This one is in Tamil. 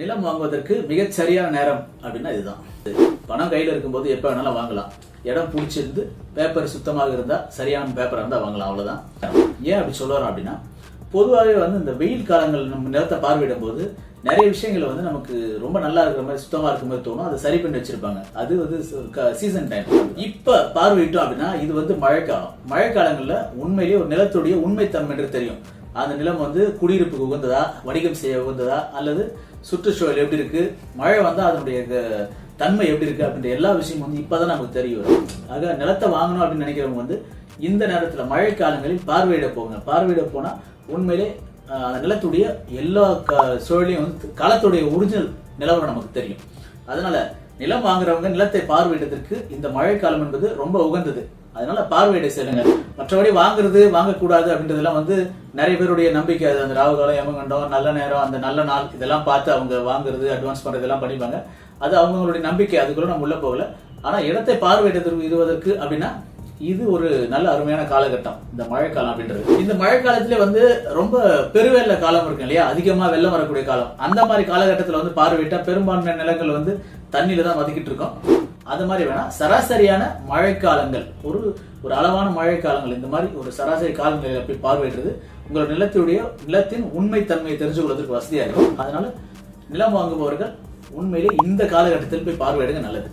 நிலம் வாங்குவதற்கு மிகச்சரியான நேரம் அப்படின்னா இதுதான். பணம் கையில் இருக்கும்போது எப்போ வேணாலும் வாங்கலாம். இடம் பிடிச்சிருந்து பேப்பர் சுத்தமாக இருந்தால் சரியான பேப்பராக இருந்தால் வாங்கலாம் அவ்வளோதான் ஏன் அப்படி சொல்லுறோம் அப்படின்னா பொதுவாகவே வந்து இந்த வெயில் காலங்கள் நம்ம நிலத்தை பார்வையிடும் போது நிறைய விஷயங்கள் வந்து நமக்கு ரொம்ப நல்லா இருக்கிற மாதிரி சுத்தமாக இருக்கிற மாதிரி தோணும். அதை சரி பண்ணி வச்சிருப்பாங்க. அது வந்து சீசன் டைம் இப்போ பார்வையிட்டோம் அப்படின்னா இது வந்து மழைக்காலம். மழைக்காலங்களில் உண்மையிலேயே ஒரு நிலத்துடைய உண்மைத்தன்மை என்று தெரியும். அந்த நிலம் வந்து குடியிருப்புக்கு உகந்ததா வணிகம் செய்ய உகந்ததா அல்லது சுற்றுச்சூழல் எப்படி இருக்கு மழை வந்தா அதனுடைய க- தன்மை எப்படி இருக்கு அப்படின்ற எல்லா விஷயமும் வந்து இப்பதான் நமக்கு தெரிய வரும். ஆக நிலத்தை வாங்கணும் அப்படின்னு நினைக்கிறவங்க வந்து இந்த நேரத்துல மழை காலங்களில் பார்வையிட போங்க. பார்வையிட போனா உண்மையிலே அந்த நிலத்துடைய எல்லா க- சூழலையும் வந்து களத்துடைய ஒரிஜினல் நிலவரம் நமக்கு தெரியும். அதனால நிலம் வாங்குறவங்க நிலத்தை பார்வையிடுவதற்கு இந்த மழைக்காலம் என்பது ரொம்ப உகந்தது. அதனால பார்வையிட செல்லுங்க மற்றபடி வாங்குறது வாங்கக்கூடாது அப்படின்றதெல்லாம் வந்து நிறைய பேருடைய நம்பிக்கை. அது அந்த ராகு காலம் யமகண்டம் நல்ல நேரம் அந்த நல்ல நாள் இதெல்லாம் பார்த்து அவங்க வாங்குறது அட்வான்ஸ் பண்றது எல்லாம் பண்ணிப்பாங்க. அது அவங்களுடைய நம்பிக்கை. அதுக்குள்ள நம்ம உள்ள போகல. ஆனா இடத்தை பார்வையிடுவதற்கு இதுவதற்கு அப்படின்னா இது ஒரு நல்ல அருமையான காலகட்டம் இந்த மழைக்காலம் அப்படின்றது. இந்த மழைக்காலத்துல வந்து ரொம்ப பெருவெள்ள காலம் இருக்கு இல்லையா? அதிகமா வெள்ளம் வரக்கூடிய காலம். அந்த மாதிரி காலகட்டத்துல வந்து பார்வையிட்டா பெரும்பான்மையான நிலங்கள் வந்து தண்ணியில தான் வதக்கிட்டு இருக்கோம். அது மாதிரி வேணா சராசரியான மழைக்காலங்கள் ஒரு ஒரு அளவான மழைக்காலங்கள் இந்த மாதிரி ஒரு சராசரி காலங்களில் போய் பார்வையிடுறது உங்களோட நிலத்துடைய நிலத்தின் உண்மை தன்மையை தெரிஞ்சு கொள்வதற்கு வசதியா இருக்கும். அதனால நிலம் வாங்குபவர்கள் உண்மையிலே இந்த காலகட்டத்தில் போய் பார்வையிடுங்க நல்லது.